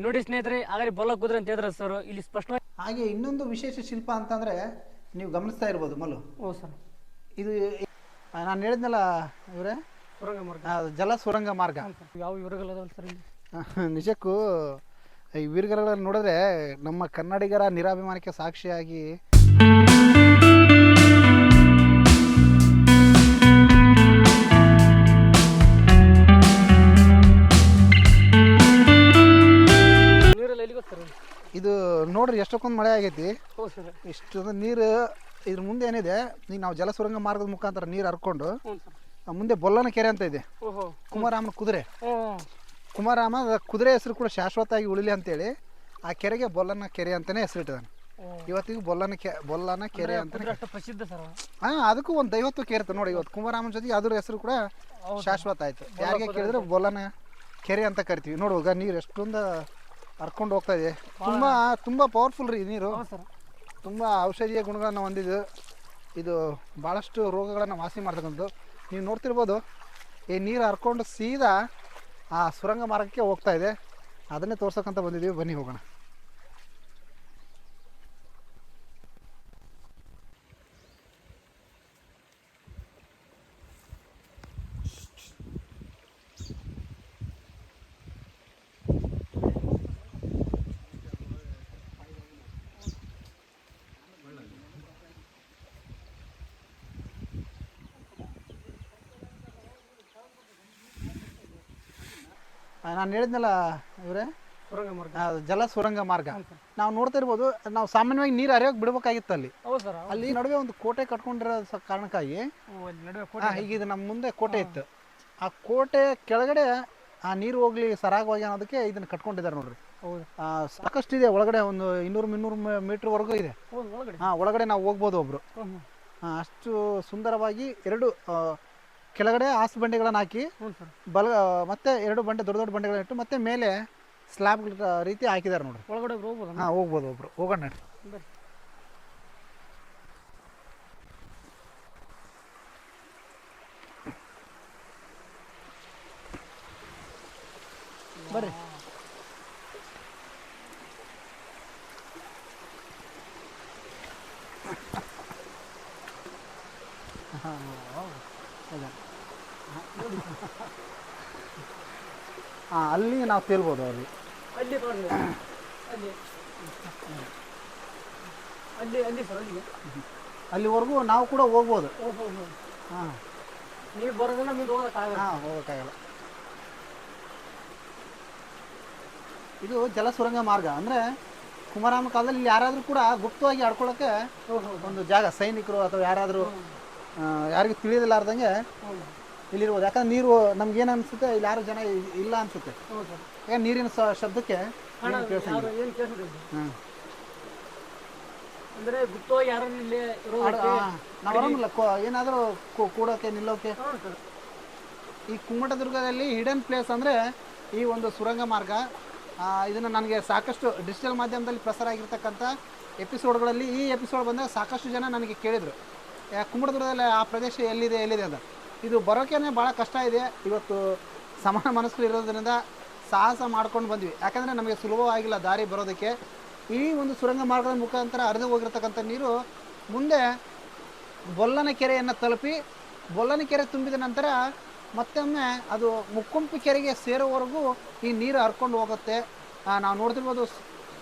ನೋಡಿ ಸ್ನೇಹಿತರೆ ಹಾಗಾದ್ರೆ ಬೊಲ್ಲ ಕುದ್ರೆ ಅಂತ ಹೇಳಿದ್ರೆ ಸರ್ ಇಲ್ಲಿ ಸ್ಪಷ್ಟವಾಗಿ ಹಾಗೆ ಇನ್ನೊಂದು ವಿಶೇಷ ಶಿಲ್ಪ ಅಂತಂದರೆ ನೀವು ಗಮನಿಸ್ತಾ ಇರ್ಬೋದು ಮಲ್ಲು ಓ ಸರ್. ಇದು ನಾನು ಹೇಳಿದ್ನಲ್ಲ ಇವರೇ? ಸುರಂಗ ಮಾರ್ಗ. ಜಲ ಸುರಂಗ ಮಾರ್ಗ. ಯಾವ ವಿವರಗಳದಾವಲ್ಲ ಸರ್ ಇಲ್ಲಿ? ನಿಜಕ್ಕೂ ಈ ವೀರಗರಗಳನ್ನು ನೋಡಿದ್ರೆ ನಮ್ಮ ಕನ್ನಡಿಗರ ನಿರಾಭಿಮಾನಕ್ಕೆ ಸಾಕ್ಷಿಯಾಗಿ ಇದು ನೋಡ್ರಿ ಎಷ್ಟೊಂದು ಮಳೆ ಆಗೈತಿ. ಹೌದು ಸರ್. ಇಷ್ಟೊಂದು ನೀರು ಇದ್ರ ಮುಂದೆ ಏನಿದೆ ಈಗ ನಾವು ಜಲ ಸುರಂಗ ಮಾರ್ಗದ ಮುಖಾಂತರ ನೀರು ಹರ್ಕೊಂಡು ಹ್ಞೂ ಸರ್. ಆ ಮುಂದೆ ಬೊಲ್ಲನ ಕೆರೆ ಅಂತ ಇದೆ. ಓಹೋ. ಕುಮಾರಾಮನ ಕುದುರೆ. ಹ್ಞೂ. ಕುಮಾರಾಮ ಕುದುರೆ ಹೆಸರು ಕೂಡ ಶಾಶ್ವತವಾಗಿ ಉಳಿಲಿ ಅಂತೇಳಿ ಆ ಕೆರೆಗೆ ಬೊಲ್ಲನ ಕೆರೆ ಅಂತಲೇ ಹೆಸರಿಟ್ಟಿದ್ದಾನೆ ಇವತ್ತಿಗೂ ಬೊಲ್ಲನ ಕೆ ಬೊಲ್ಲನ ಕೆರೆ ಅಂತ ಅಷ್ಟು ಪ್ರಸಿದ್ಧ ಸರ್ ಹಾ ಅದಕ್ಕೂ ಒಂದು ದೈವತ್ವ ಕೇರ್ತ ನೋಡಿ ಇವತ್ತು. ಕುಮಾರಾಮನ ಜೊತೆಗೆ ಅದ್ರ ಹೆಸರು ಕೂಡ ಶಾಶ್ವತ ಆಯ್ತು. ಯಾರಿಗೆ ಕೇಳಿದ್ರೆ ಬೊಲ್ಲನ ಕೆರೆ ಅಂತ ಕರಿತೀವಿ. ನೋಡುವಾಗ ನೀರು ಎಷ್ಟೊಂದು ಹರ್ಕೊಂಡು ಹೋಗ್ತಾ ಇದೆ. ತುಂಬ ತುಂಬ ಪವರ್ಫುಲ್ ರೀ ನೀರು. ತುಂಬಾ ಸರ್. ತುಂಬ ಔಷಧೀಯ ಗುಣಗಳನ್ನು ಹೊಂದಿದ್ದು ಇದು ಭಾಳಷ್ಟು ರೋಗಗಳನ್ನು ವಾಸಿ ಮಾಡ್ತಕ್ಕಂಥದ್ದು. ನೀವು ನೋಡ್ತಿರ್ಬೋದು ಈ ನೀರು ಹರ್ಕೊಂಡು ಸೀದಾ ಆ ಸುರಂಗ ಮಾರ್ಗಕ್ಕೆ ಹೋಗ್ತಾ ಇದೆ. ಅದನ್ನೇ ತೋರ್ಸಕ್ಕಂತ ಬಂದಿದ್ದೀವಿ ಬನ್ನಿ ಹೋಗೋಣ. ನಾನು ಹೇಳಿದ್ನಲ್ಲ ಇವರೇ? ಸುರಂಗ ಮಾರ್ಗ ಜಲ ಸುರಂಗ ಮಾರ್ಗ. ನಾವು ನೋಡ್ತಾ ಇರ್ಬೋದು ನಾವು ಸಾಮಾನ್ಯವಾಗಿ ನೀರು ಹರಿಯೋಕೆ ಬಿಡ್ಬೇಕಾಗಿತ್ತು ಅಲ್ಲಿ. ಹೌದು ಸರ್ ಅಲ್ಲಿ ನಡುವೆ ಒಂದು ಕೋಟೆ ಕಟ್ಕೊಂಡಿರೋ ಸ- ಕಾರಣಕ್ಕಾಗಿ ಅಲ್ಲಿ ನಡುವೆ ಆ, ಈಗ ಇದು ನಮ್ಮ ಮುಂದೆ ಕೋಟೆ ಇತ್ತು. ಆ ಕೋಟೆ ಕೆಳಗಡೆ ಆ ನೀರು ಹೋಗ್ಲಿ ಸರಾಗವಾಗಿ ಅನ್ನೋದಕ್ಕೆ ಇದನ್ನ ಕಟ್ಕೊಂಡಿದ್ದಾರೆ ನೋಡ್ರಿ. ಹೌದು. ಆ, ಸಾಕಷ್ಟು ಇದೆ ಒಳಗಡೆ ಒಂದು ಇನ್ನೂರು ಮುನ್ನೂರು ಮೀಟ್ರ್ವರೆಗೂ ಇದೆ. ಹೌದು ಒಳಗಡೆ. ಹಾಂ ಒಳಗಡೆ ನಾವು ಹೋಗ್ಬೋದು ಒಬ್ರು. ಆ, ಅಷ್ಟು ಸುಂದರವಾಗಿ ಎರಡು ಆ, ಕೆಳಗಡೆ ಹಾಸು ಬಂಡೆಗಳನ್ನು ಹಾಕಿ ಹ್ಞೂ ಸರ್. ಬಲ ಮತ್ತೆ ಎರಡು ಬಂಡೆ ದೊಡ್ಡ ದೊಡ್ಡ ಬಂಡೆಗಳನ್ನ ಇಟ್ಟು ಮತ್ತೆ ಮೇಲೆ ಸ್ಲ್ಯಾಬ್ ರೀತಿ ಹಾಕಿದ್ದಾರೆ ನೋಡ್ರಿ. ಒಳಗಡೆ ಹೋಗ್ಬೋದು? ಹಾಂ ಹೋಗ್ಬೋದು ಒಬ್ರು. ಹೋಗೋಣ ನಡ್ರಿ. ಬರ್ರಿ. ಬರ್ರಿ. ಹಾಂ ಅಲ್ಲಿ ನಾವು ತೇಲ್ಬೋದು ಅಲ್ಲಿ ಅಲ್ಲಿ ಅಲ್ಲಿ. ಅಲ್ಲಿ ಅಲ್ಲಿ ಸರ್ ಅಲ್ಲಿ ಅಲ್ಲಿವರೆಗೂ ನಾವು ಕೂಡ ಹೋಗ್ಬೋದು. ಹಾಂ. ನೀವು ಬರೋದನ್ನ ಮುಂದೆ ಹೋಗೋಕ್ಕಾಗಲ್ಲ ಹಾಂ ಹೋಗೋಕ್ಕಾಗಲ್ಲ. ಇದು ಜಲ ಸುರಂಗ ಮಾರ್ಗ. ಅಂದರೆ ಕುಮಾರಾಮ ಕಾಲದಲ್ಲಿ ಇಲ್ಲಿ ಯಾರಾದರೂ ಕೂಡ ಗುಪ್ತವಾಗಿ ಆಡ್ಕೊಳ್ಳೋಕ್ಕೆ ಒಂದು ಜಾಗ ಸೈನಿಕರು ಅಥವಾ ಯಾರಾದರೂ ಯಾರಿಗೂ ತಿಳಿದಿಲ್ಲಾರ್ದಂಗೆ ಇಲ್ಲಿರ್ಬೋದು. ಯಾಕಂದ್ರೆ ನೀರು ನಮ್ಗೆ ಏನು ಅನ್ಸುತ್ತೆ ಇಲ್ಲಿ ಯಾರು ಜನ ಇ- ಇಲ್ಲ ಅನ್ಸುತ್ತೆ. ಯಾಕಂದ್ರೆ ಯಾಕೆ ನೀರಿನ ಸ- ಶಬ್ದಕ್ಕೆ ಹಣ ಏನು ಕೇಳಿಸಂಗಿಲ್ಲ ಯಾರು ಏನು ಕೇಳಿಸ್ಬಿಟ್ಟಿಲ್ಲ ಹಾಂ ಅಂದ್ರೆ ಗುಪ್ತವಾಗಿ ಯಾರು ಇಲ್ಲಿ ಇರೋದಕ್ಕೆ ನಾವು ಆರಾಮಿಲ್ಲ ಏನಾದರೂ ಕೂಡೋಕೆ ನಿಲ್ಲೋಕೆ. ಸರ್. ಈ ಕುಮಟದುರ್ಗದಲ್ಲಿ ಹಿಡನ್ ಪ್ಲೇಸ್ ಅಂದ್ರೆ ಈ ಒಂದು ಸುರಂಗ ಮಾರ್ಗ. ಇದನ್ನ ಇದನ್ನು ನನಗೆ ಸಾಕಷ್ಟು ಡಿಜಿಟಲ್ ಮಾಧ್ಯಮದಲ್ಲಿ ಪ್ರಸಾರ ಆಗಿರ್ತಕ್ಕಂಥ ಎಪಿಸೋಡ್ಗಳಲ್ಲಿ ಈ ಎಪಿಸೋಡ್ ಬಂದಾಗ ಸಾಕಷ್ಟು ಜನ ನನಗೆ ಕೇಳಿದರು. ಕುಮ್ಮಟದುರ್ಗದಲ್ಲಿ ಆ ಪ್ರದೇಶ ಎಲ್ಲಿದೆ ಎಲ್ಲಿದೆ ಅಂತ. ಇದು ಬರೋಕ್ಕೇ ಭಾಳ ಕಷ್ಟ ಇದೆ. ಇವತ್ತು ಸಮಾನ ಮನಸ್ಸು ಇರೋದ್ರಿಂದ ಸಾಹಸ ಮಾಡ್ಕೊಂಡು ಬಂದ್ವಿ. ಯಾಕಂದರೆ ನಮಗೆ ಸುಲಭವಾಗಿಲ್ಲ ದಾರಿ ಬರೋದಕ್ಕೆ. ಈ ಒಂದು ಸುರಂಗ ಮಾರ್ಗದ ಮುಖಾಂತರ ಹರಿದು ಹೋಗಿರ್ತಕ್ಕಂಥ ನೀರು ಮುಂದೆ ಬೊಲ್ಲನ ಕೆರೆಯನ್ನು ತಲುಪಿ ಬೊಲ್ಲನ ಕೆರೆ ತುಂಬಿದ ನಂತರ ಮತ್ತೊಮ್ಮೆ ಅದು ಮುಕ್ಕುಂಪು ಕೆರೆಗೆ ಸೇರೋವರೆಗೂ ಈ ನೀರು ಹರ್ಕೊಂಡು ಹೋಗುತ್ತೆ. ನಾವು ನೋಡ್ತಿರ್ಬೋದು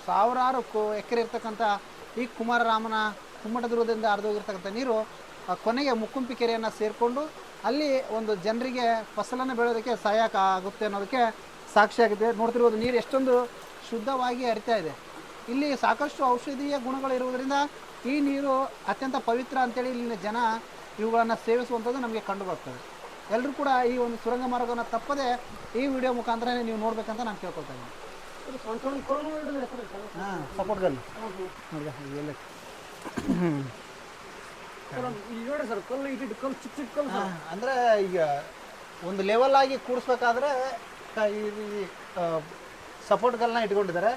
ಸಾವಿರಾರು ಎಕರೆ ಇರ್ತಕ್ಕಂಥ ಈ ಕುಮಾರರಾಮನ ಕುಮ್ಮಟದುರ್ಗದಿಂದ ಹರಿದೋಗಿರ್ತಕ್ಕಂಥ ನೀರು ಕೊನೆಗೆ ಮುಕ್ಕುಂಪಿ ಕೆರೆಯನ್ನು ಸೇರಿಕೊಂಡು ಅಲ್ಲಿ ಒಂದು ಜನರಿಗೆ ಫಸಲನ್ನು ಬೆಳೆಯೋದಕ್ಕೆ ಸಹಾಯಕ ಆಗುತ್ತೆ ಅನ್ನೋದಕ್ಕೆ ಸಾಕ್ಷಿಯಾಗಿದೆ ನೋಡ್ತಿರ್ಬೋದು ನೀರು ಎಷ್ಟೊಂದು ಶುದ್ಧವಾಗಿ ಹರಿತಾ ಇದೆ. ಇಲ್ಲಿ ಸಾಕಷ್ಟು ಔಷಧೀಯ ಗುಣಗಳು ಇರುವುದರಿಂದ ಈ ನೀರು ಅತ್ಯಂತ ಪವಿತ್ರ ಅಂತೇಳಿ ಇಲ್ಲಿನ ಜನ ಇವುಗಳನ್ನು ಸೇವಿಸುವಂಥದ್ದು ನಮಗೆ ಕಂಡು ಬರ್ತದೆ ಎಲ್ಲರೂ ಕೂಡ ಈ ಒಂದು ಸುರಂಗ ಮಾರ್ಗವನ್ನು ತಪ್ಪದೆ ಈ ವಿಡಿಯೋ ಮುಖಾಂತರನೇ ನೀವು ನೋಡಬೇಕಂತ ನಾನು ಕೇಳ್ಕೊಳ್ತಾ ಇದ್ದೀನಿ. ಹಾಂ ಸಪೋರ್ಟ್ ಗನ್. ನೋಡಿದೆ ಎಲ್ಲ ಅಂದರೆ ಈಗ ಒಂದು ಲೆವೆಲ್ ಆಗಿ ಕೂಡಿಸ್ಬೇಕಾದ್ರೆ ಸಪೋರ್ಟ್ಗಳನ್ನ ಇಟ್ಕೊಂಡಿದ್ದಾರೆ.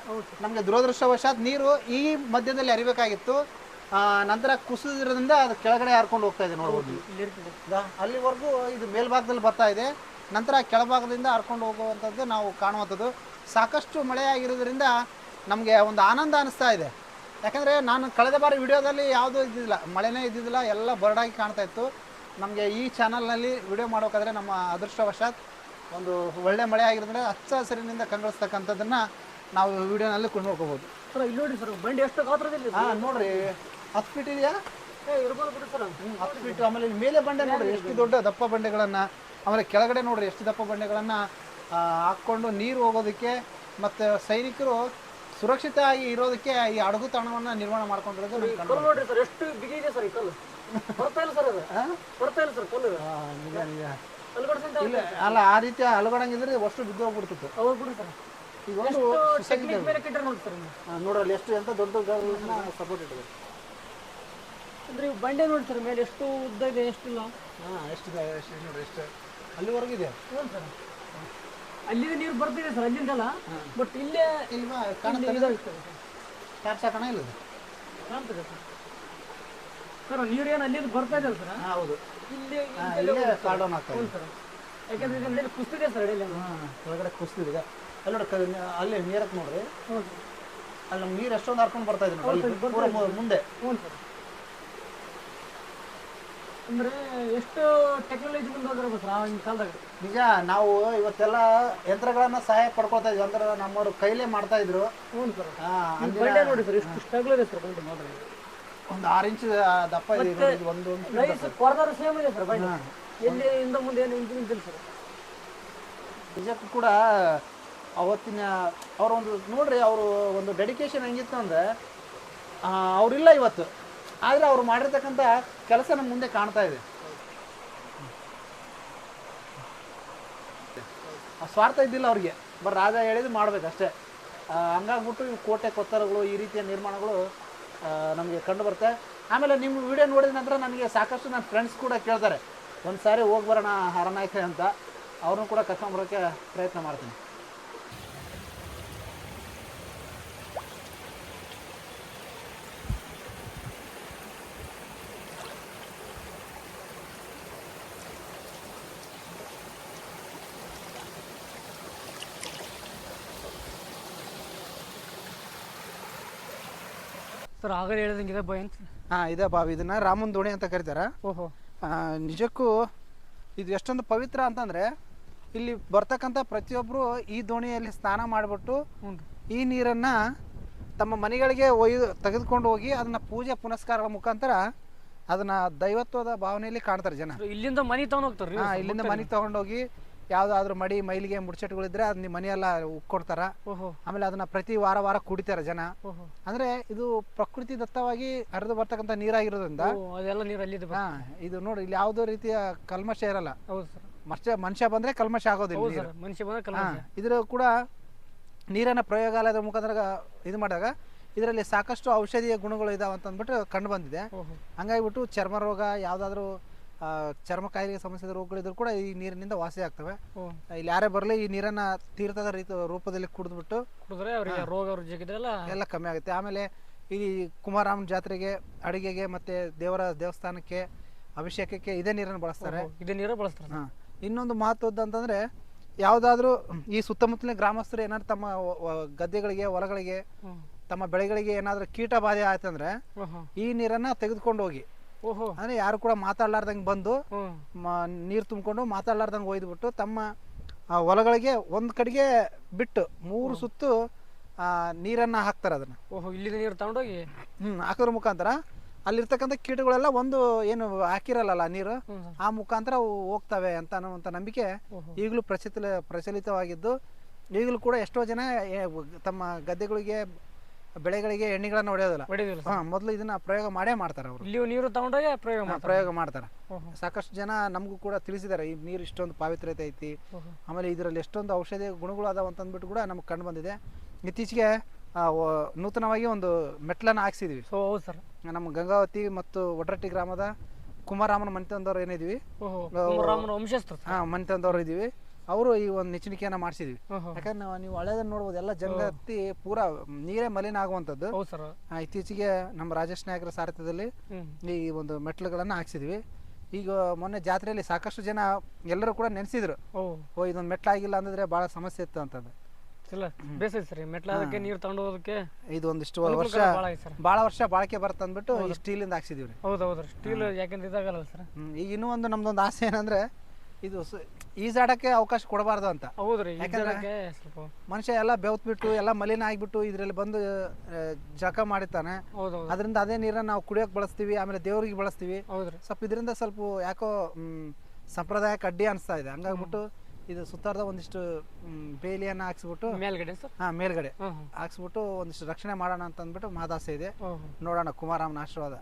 ನಮಗೆ ದುರದೃಷ್ಟವಶಾತ್ ನೀರು ಈ ಮಧ್ಯದಲ್ಲಿ ಹರಿಬೇಕಾಗಿತ್ತು. ನಂತರ ಕುಸಿದ್ರಿಂದ ಅದು ಕೆಳಗಡೆ ಹಾರ್ಕೊಂಡು ಹೋಗ್ತಾ ಇದೆ ನೋಡ್ಬೋದು. ಅಲ್ಲಿವರೆಗೂ ಇದು ಮೇಲ್ಭಾಗದಲ್ಲಿ ಬರ್ತಾ ಇದೆ. ನಂತರ ಕೆಳಭಾಗದಿಂದ ಹರ್ಕೊಂಡು ಹೋಗುವಂಥದ್ದು ನಾವು ಕಾಣುವಂಥದ್ದು. ಸಾಕಷ್ಟು ಮಳೆ ಆಗಿರೋದ್ರಿಂದ ನಮಗೆ ಒಂದು ಆನಂದ ಅನಿಸ್ತಾ ಇದೆ. ಯಾಕಂದರೆ ನಾನು ಕಳೆದ ಬಾರಿ ವಿಡಿಯೋದಲ್ಲಿ ಯಾವುದೂ ಇದ್ದಿದ್ದಿಲ್ಲ ಮಳೆನೇ ಇದ್ದಿದ್ದಿಲ್ಲ ಎಲ್ಲ ಬರಡಾಗಿ ಕಾಣ್ತಾ ಇತ್ತು. ನಮಗೆ ಈ ಚಾನಲ್ನಲ್ಲಿ ವಿಡಿಯೋ ಮಾಡೋಕಾದರೆ ನಮ್ಮ ಅದೃಷ್ಟವಶಾತ್ ಒಂದು ಒಳ್ಳೆ ಮಳೆ ಆಗಿರೋದ್ರೆ ಹಚ್ಚ ಹಸಿರಿನಿಂದ ಕಂಗೊಳಿಸ್ತಕ್ಕಂಥದ್ದನ್ನು ನಾವು ವಿಡಿಯೋನಲ್ಲಿ ಕೊಂಡು ನೋಡ್ಕೋಬೋದು ಸರ್ ಇಲ್ಲಿ ನೋಡಿ ಸರ್ ಬಂಡಿ ಎಷ್ಟು ಗಾತ್ರದಲ್ಲಿ? ಹಾಂ ನೋಡಿರಿ. ಹತ್ತು ಫೀಟ್ ಇದೆಯಾ? ಇರ್ಬೋದು ಬಿಡಿ ಸರ್. ಹತ್ತು ಫೀಟ್. ಆಮೇಲೆ ಮೇಲೆ ಬಂಡೆ ನೋಡಿರಿ ಎಷ್ಟು ದೊಡ್ಡ ದಪ್ಪ ಬಂಡೆಗಳನ್ನು. ಆಮೇಲೆ ಕೆಳಗಡೆ ನೋಡಿರಿ ಎಷ್ಟು ದಪ್ಪ ಬಂಡೆಗಳನ್ನು ಹಾಕ್ಕೊಂಡು ನೀರು ಹೋಗೋದಕ್ಕೆ ಮತ್ತು ಸೈನಿಕರು ಸುರಕ್ಷಿತ ಆಗಿ ಇರೋದಕ್ಕೆ ಈ ಅಡಗು ತಾಣವನ್ನ ನಿರ್ಮಾಣ ಮಾಡ್ಕೊಂಡಿರೋದು ನಮ್ಗೆ ಕಂಡು ಕಲ್ಲು ನೋಡ್ರಿ ಸರ್ ಎಷ್ಟು ಬಿಗಿ ಇದೆ ಸರ್ ಈ ಕಲ್ಲು. ಬರ್ತಾ ಇಲ್ಲ ಸರ್ ಅದು. ಬರ್ತಾ ಇಲ್ಲ ಸರ್ ಕಲ್ಲು ಆ, ನಿಜ ನಿಜ. ಇಲ್ಲ ಅಲ್ಲ ಆ ರೀತಿ ಅಲುಗಡಂಗಿದ್ರೆ ಅಷ್ಟು ಬಿದ್ದು ಹೋಗ್ಬಿಡ್ತಿತ್ತು ಹೌದು ಬಿಡಿ ಸರ್. ಈಗ ಒಂದು ಟೆಕ್ನಿಕ್ ಮೇಲೆ ಕಿಟ್ಟ ನೋಡಿ ಸರ್ ಆ, ನೋಡ್ರಲ್ಲಿ ಎಷ್ಟು ಎಂತ ದೊಡ್ಡ ಸಪೋರ್ಟ್ ಇಟ್ಟಿದೆ. ಅಂದ್ರೆ ಇವು ಬಂಡೆ ನೋಡಿ ಸರ್ ಮೇಲೆ ಎಷ್ಟು ಉದ್ದ ಇದೆ ಎಷ್ಟಿಲ್ಲ. ಹಾಂ ಎಷ್ಟಿದೆ ಎಷ್ಟು ನೋಡ್ರಿ ಎಷ್ಟು. ಅಲ್ಲಿವರೆಗೂ ಇದೆ. ಹ್ಞೂ ಸರ್. ಅಲ್ಲಿಂದ ನೀರು ಬರ್ತಿದೆ ಸರ್ ಅಲ್ಲಿಂದಲ್ಲ. ಬಟ್ ಇಲ್ಲೇ ಇಲ್ವಾ? ಇಲ್ಲಿ ಕಾಣುತ್ತೆ ಹಾಕೋಣ ಇಲ್ಲ ಕಾಣ್ತದೆ ಸರ್. ಸರ್ ನೀರು ಏನು ಅಲ್ಲಿಂದ ಬರ್ತಾ ಇದೆ ಸರ್? ಹೌದು. ಇಲ್ಲಿ ಇಲ್ಲೇ ಹ್ಞೂ ಇದೆ ಸರ್. ಯಾಕಂದ್ರೆ ಇದರಲ್ಲಿ ಕುಸ್ತಿದೆ ಸರ್ ಅಡಿಯಲ್ಲಿ ಹಾಂ ಒಳಗಡೆ ಕುಸ್ತಿದೆ ಈಗ ಅಲ್ಲಿ ನೋಡಿ ಅಲ್ಲಿ ನೀರಕ್ಕೆ ನೋಡ್ರಿ. ಅಲ್ಲಿ ನಮ್ಗೆ ನೀರು ಎಷ್ಟೊಂದು ಹರ್ಕೊಂಡು ಬರ್ತಾ ಇದೆ ನೋಡಿ ಅಲ್ಲಿ ಪೂರ ಮುಂದೆ. ಹ್ಞೂ ಸರ್. ಅಂದ್ರೆ ಎಷ್ಟು ಟೆಕ್ನಾಲಜಿ ಮುಂದೆ ಸರ್ ಆಗಿನ ಕಾಲದಾಗ? ನಿಜ ನಾವು ಇವತ್ತೆಲ್ಲ ಯಂತ್ರಗಳನ್ನ ಸಹಾಯ ಪಡ್ಕೊಳ್ತಾ ಇದ್ವಿ. ಅಂದ್ರೆ ನಮ್ಮವರು ಕೈಲೇ ಮಾಡ್ತಾ ಇದ್ರು. ಹ್ಞೂ ಸರ್. ಬಂಡೆ ನೋಡಿ ಸರ್ ಎಷ್ಟು ಸ್ಟ್ರಗಲ್ ಇದೆ ಸರ್ ಬಂಡೆ ನೋಡ್ರಿ. ಒಂದು ಆರು ಇಂಚ್ ದಪ್ಪ ಇದೆ ಇದು ಒಂದು ನೈಸ್ ಕೊರದಾರ ಸೇಮ್ ಇದೆ ಸರ್ ಬಂಡೆ. ಎಲ್ಲಿ ಹಿಂದೆ ಮುಂದೆ ಏನು ಇಂಜಿನ್ ಸರ್. ನಿಜಕ್ಕೂ ಕೂಡ ಅವತ್ತಿನ ಅವ್ರ ಒಂದು ನೋಡ್ರಿ ಅವರು ಒಂದು ಡೆಡಿಕೇಶನ್ ಹೆಂಗಿತ್ತು ಅಂದ್ರೆ ಅವರಿಲ್ಲ ಇವತ್ತು. ಆದರೆ ಅವ್ರು ಮಾಡಿರ್ತಕ್ಕಂಥ ಕೆಲಸ ನಮ್ಮ ಮುಂದೆ ಕಾಣ್ತಾ ಇದೆ. ಆ ಸ್ವಾರ್ಥ ಇದ್ದಿಲ್ಲ ಅವ್ರಿಗೆ. ಬಟ್ ರಾಜ ಹೇಳಿದ್ದು ಮಾಡ್ಬೇಕಷ್ಟೇ. ಹಂಗಾಗ್ಬಿಟ್ಟು ಇವು ಕೋಟೆ ಕೊತ್ತರಗಳು ಈ ರೀತಿಯ ನಿರ್ಮಾಣಗಳು ನಮಗೆ ಕಂಡು ಬರುತ್ತೆ ಆಮೇಲೆ ನಿಮ್ಮ ವಿಡಿಯೋ ನೋಡಿದ ನಂತರ ನನಗೆ ಸಾಕಷ್ಟು ನನ್ನ ಫ್ರೆಂಡ್ಸ್ ಕೂಡ ಕೇಳ್ತಾರೆ ಒಂದು ಸಾರಿ ಹೋಗಿ ಬರೋಣ ಹರನಾಯ್ಕೆ ಅಂತ. ಅವ್ರನ್ನೂ ಕೂಡ ಕರ್ಕೊಂಬರೋಕ್ಕೆ ಪ್ರಯತ್ನ ಮಾಡ್ತೀನಿ. ಸರ್ ಆಗಲೇ ಹೇಳಿದಂಗೆ ಭಯ ಅಂತ ಹಾಂ ಇದೆ ಬಾವಿ ಇದನ್ನ ರಾಮನ್ ದೋಣಿ ಅಂತ ಕರೀತಾರೆ. ಓಹೋ. ಆ, ನಿಜಕ್ಕೂ ಇದು ಎಷ್ಟೊಂದು ಪವಿತ್ರ ಅಂತಂದ್ರೆ ಇಲ್ಲಿ ಬರ್ತಕ್ಕಂಥ ಪ್ರತಿಯೊಬ್ಬರು ಈ ದೋಣಿಯಲ್ಲಿ ಸ್ನಾನ ಮಾಡಿಬಿಟ್ಟು ಹ್ಞೂ ಈ ನೀರನ್ನು ತಮ್ಮ ಮನೆಗಳಿಗೆ ಒಯ್ದು ತೆಗೆದುಕೊಂಡು ಹೋಗಿ ಅದನ್ನು ಪೂಜೆ ಪುನಸ್ಕಾರಗಳ ಮುಖಾಂತರ ಅದನ್ನು ದೈವತ್ವದ ಭಾವನೆಯಲ್ಲಿ ಕಾಣ್ತಾರೆ ಜನ. ಇಲ್ಲಿಂದ ಮನೆ ತಗೊಂಡ್ ಹೋಗ್ತಾರೆ ಹಾಂ ಇಲ್ಲಿಂದ ಮನೆಗೆ ತೊಗೊಂಡೋಗಿ ಯಾವುದಾದ್ರೂ ಮಡಿ ಮೈಲಿಗೆ ಮುಡ್ಚಟ್ಗಳಿದ್ರೆ ಅದ್ ನಿಮ್ ಮನೆಯೆಲ್ಲ ಉಕ್ಕೊಡ್ತಾರ ಓಹೋ. ಆಮೇಲೆ ಅದನ್ನ ಪ್ರತಿ ವಾರ ವಾರ ಕುಡಿತಾರೆ ಜನ. ಅಂದ್ರೆ ಅಂದರೆ ಇದು ಪ್ರಕೃತಿ ದತ್ತವಾಗಿ ಹರಿದು ಬರ್ತಕ್ಕಂಥ ನೀರಾಗಿರೋದ್ರಿಂದ ಅದೆಲ್ಲ ನೀರಲ್ಲಿ ಇದು ನೋಡಿ ಇಲ್ಲಿ ಯಾವುದೋ ರೀತಿಯ ಕಲ್ಮಶ ಇರಲ್ಲ. ಮನುಷ್ಯ ಮನುಷ್ಯ ಬಂದರೆ ಕಲ್ಮಶ ಆಗೋದಿಲ್ಲ ಮನುಷ್ಯ ಬಂದ್ರೆ ಇದ್ರ ಕೂಡ ನೀರನ್ನ ಪ್ರಯೋಗಾಲಯದ ಮುಖಾಂತರ ಇದು ಮಾಡಿದಾಗ ಇದರಲ್ಲಿ ಸಾಕಷ್ಟು ಔಷಧೀಯ ಗುಣಗಳು ಇದಾವೆ ಅಂತ ಅಂದ್ಬಿಟ್ಟು ಕಂಡು ಬಂದಿದೆ. ಹಂಗಾಗಿಬಿಟ್ಟು ಚರ್ಮ ರೋಗ ಯಾವುದಾದ್ರೂ ಚರ್ಮ ಕಾಯಿಲೆಗೆ ಸಂಬಂಧಿಸಿದ ರೋಗಗಳಿದ್ರು ಕೂಡ ಈ ನೀರಿನಿಂದ ವಾಸಿ ಆಗ್ತವೆ. ಇಲ್ಲಿ ಯಾರೇ ಬರಲಿ ಈ ನೀರನ್ನ ತೀರ್ಥದ ರೀತಿ ರೂಪದಲ್ಲಿ ಕುಡಿದ್ಬಿಟ್ಟು ಕುಡಿದ್ರೆ ಅವರಿಗೆ ರೋಗ ರುಜಿಗಿದೆಲ್ಲ ಎಲ್ಲ ಕಮ್ಮಿ ಆಗುತ್ತೆ. ಆಮೇಲೆ ಈ ಕುಮಾರಾಮ್ ಜಾತ್ರೆಗೆ ಅಡುಗೆಗೆ ಮತ್ತೆ ದೇವರ ದೇವಸ್ಥಾನಕ್ಕೆ ಅಭಿಷೇಕಕ್ಕೆ ಇದೇ ನೀರನ್ನು ಬಳಸ್ತಾರೆ. ಇದೇ ನೀರು ಬಳಸ್ತಾರೆ. ಹಾಂ. ಇನ್ನೊಂದು ಮಹತ್ವದ್ದು ಅಂತಂದ್ರೆ ಯಾವುದಾದ್ರೂ ಈ ಸುತ್ತಮುತ್ತಲಿನ ಗ್ರಾಮಸ್ಥರು ಏನಾದ್ರು ತಮ್ಮ ಗದ್ದೆಗಳಿಗೆ ಹೊಲಗಳಿಗೆ ತಮ್ಮ ಬೆಳೆಗಳಿಗೆ ಏನಾದ್ರೂ ಕೀಟ ಬಾಧೆ ಆಯ್ತಂದ್ರೆ ಈ ನೀರನ್ನು ತೆಗೆದುಕೊಂಡು ಹೋಗಿ. ಓಹೋ. ಅಂದರೆ ಯಾರು ಕೂಡ ಮಾತಾಡ್ಲಾರ್ದಂಗೆ ಬಂದು ನೀರು ತುಂಬಿಕೊಂಡು ಮಾತಾಡ್ಲಾರ್ದಂಗೆ ಒಯ್ದುಬಿಟ್ಟು ತಮ್ಮ ಆ, ಹೊಲಗಳಿಗೆ ಒಂದ್ ಕಡೆಗೆ ಬಿಟ್ಟು ಮೂರು ಸುತ್ತು ನೀರನ್ನ ಹಾಕ್ತಾರೆ ಅದನ್ನ. ಓಹೋ ಇಲ್ಲಿಂದ ನೀರು ತಗೊಂಡೋಗಿ? ಹ್ಮ್ ಹಾಕೋದ್ರ ಮುಖಾಂತರ. ಅಲ್ಲಿರ್ತಕ್ಕಂಥ ಕೀಟಗಳೆಲ್ಲ ಒಂದು ಏನು ಹಾಕಿರಲ್ಲ ನೀರು? ಆ ಮುಖಾಂತರ ಹೋಗ್ತವೆ ಅಂತ ಅನ್ನುವಂಥ ನಂಬಿಕೆ ಈಗಲೂ ಪ್ರಚಲಿತ ಪ್ರಚಲಿತವಾಗಿದ್ದು. ಈಗಲೂ ಕೂಡ ಎಷ್ಟೋ ಜನ ತಮ್ಮ ಗದ್ದೆಗಳಿಗೆ ಬೆಳೆಗಳಿಗೆ ಎಣ್ಣೆಗಳನ್ನು ಹೊಡೆಯೋದಿಲ್ಲ. ಹೊಡಿದಿಲ್ಲ ಹಾಂ ಮೊದಲು ಇದನ್ನ ಪ್ರಯೋಗ ಮಾಡೇ ಮಾಡ್ತಾರೆ ಅವರು. ಇಲ್ಲಿ ನೀರು ತಗೊಂಡಾಗ ಪ್ರಯೋಗ ಮಾಡ್ತಾರೆ. ಪ್ರಯೋಗ ಮಾಡ್ತಾರೆ. ಸಾಕಷ್ಟು ಜನ ನಮಗೂ ಕೂಡ ತಿಳಿಸಿದ್ದಾರೆ ಈ ನೀರು ಇಷ್ಟೊಂದು ಪಾವಿತ್ರ್ಯತೆ ಐತಿ. ಆಮೇಲೆ ಇದರಲ್ಲಿ ಎಷ್ಟೊಂದು ಔಷಧಿ ಗುಣಗಳು ಅದಾವ ಅಂತ ಅಂದ್ಬಿಟ್ಟು ಕೂಡ ನಮ್ಗೆ ಕಂಡು ಬಂದಿದೆ. ಇತ್ತೀಚೆಗೆ ನೂತನವಾಗಿ ಒಂದು ಮೆಟ್ಲನ್ನು ಹಾಕ್ಸಿದ್ವಿ. ಸೊ ಹೌದು ಸರ್. ನಮ್ಮ ಗಂಗಾವತಿ ಮತ್ತು ಒಡ್ರಟ್ಟಿ ಗ್ರಾಮದ ಕುಮಾರಾಮನ ಮನೆತಂದವ್ರು ಏನಿದ್ವಿ? ಹಾಂ ಮನೆತಂದವ್ರು ಇದ್ದೀವಿ. ಅವರು ಈ ಒಂದು ನೆಚ್ಚಿನಿಕೆಯನ್ನ ಮಾಡಿಸಿದ್ವಿ. ಯಾಕಂದ್ರೆ ನಾವು- ನೀವು ಹಳೆದನ್ನ ನೋಡ್ಬೋದು ಎಲ್ಲ ಜಂಗತ್ತಿ ಪೂರಾ ನೀರೇ ಮಲಿನ ಆಗುವಂತದ್ದು ಆ, ಇತ್ತೀಚೆಗೆ ನಮ್ಮ ರಾಜೇಶ್ ನಾಯಕರ ಸಾರಥ್ಯದಲ್ಲಿ ಈ ಒಂದು ಮೆಟ್ಲುಗಳನ್ನ ಹಾಕ್ಸಿದ್ವಿ. ಈಗ ಮೊನ್ನೆ ಜಾತ್ರೆಯಲ್ಲಿ ಸಾಕಷ್ಟು ಜನ ಎಲ್ಲರೂ ಕೂಡ ನೆನೆಸಿದ್ರು. ಓ. ಓ ಇದೊಂದು ಮೆಟ್ಲಾಗಿಲ್ಲ ಅಂದ್ರೆ ಬಹಳ ಸಮಸ್ಯೆ ಇತ್ತು ಅಂತಂದು. ಇಲ್ಲ ಬೇಸೈತೆ ಸರ್ ಮೆಟ್ಲಾದಕ್ಕೆ ನೀರು ತಗೊಂಡು ಹೋಗೋದಕ್ಕೆ ಇದು ಒಂದಿಷ್ಟು ಅನುಕೂಲ ವರ್ಷ ಭಾಳ ಐತೆ ಸರ್. ಭಾಳ ವರ್ಷ ಬಾಳಕೆ ಬರುತ್ತೆ ಅಂದ್ಬಿಟ್ಟು ಈ ಸ್ಟೀಲಿಂದ ಹಾಕ್ಸಿದೀವಿ ರೀ ಹೌದು ಹೌದು ಸ್ಟೀಲ್ ಯಾಕೆಂದ್ರೆ ಇದಾಗಲ್ಲ ಸರ್. ಹ್ಮ್. ಈಗ ಇನ್ನೂ ಒಂದು ನಮ್ದೊಂದು ಆಸೆ ಏನಂದ್ರೆ ಇದು ಸ- ಈಜಾಡಕ್ಕೆ ಅವಕಾಶ ಕೊಡಬಾರ್ದು ಅಂತ. ಹೌದ್ರಿ ಯಾಕಂದ್ರೆ- ಸ್ವಲ್ಪ ಮನುಷ್ಯ ಎಲ್ಲ ಬೆವ್ತ್ಬಿಟ್ಟು ಎಲ್ಲ ಮಲಿನ ಆಗಿಬಿಟ್ಟು ಇದರಲ್ಲಿ ಬಂದು ಆ, ಜಳಕ ಮಾಡಿರ್ತಾನೆ. ಅದರಿಂದ ಅದೇ ನೀರನ್ನ ನಾವು ಕುಡಿಯೋಕೆ ಬಳಸ್ತೀವಿ ಆಮೇಲೆ ದೇವ್ರಿಗೆ ಬಳಸ್ತೀವಿ. ಹೌದ್ರಿ. ಸ್ವಲ್ಪ ಇದರಿಂದ ಸ್ವಲ್ಪ ಯಾಕೋ ಮ್, ಸಂಪ್ರದಾಯಕ್ಕೆ ಅಡ್ಡಿ ಅನಿಸ್ತಾ ಇದೆ. ಹಂಗಾಗ್ಬಿಟ್ಟು ಇದು ಸುತ್ತಾರ್ದ ಒಂದಿಷ್ಟು ಮ್, ಬೇಲಿಯನ್ನ ಹಾಕ್ಸ್ಬಿಟ್ಟು ಮೇಲ್ಗಡೆ ಸರ್? ಹಾಂ ಮೇಲ್ಗಡೆ ಹಾಕ್ಸ್ಬಿಟ್ಟು ಒಂದಿಷ್ಟು ರಕ್ಷಣೆ ಮಾಡೋಣ ಅಂತ ಅಂದ್ಬಿಟ್ಟು ಮಾದಾಸೆ ಇದೆ ನೋಡೋಣ ಕುಮಾರಮ್ಮನ ಆಶೀರ್ವಾದ.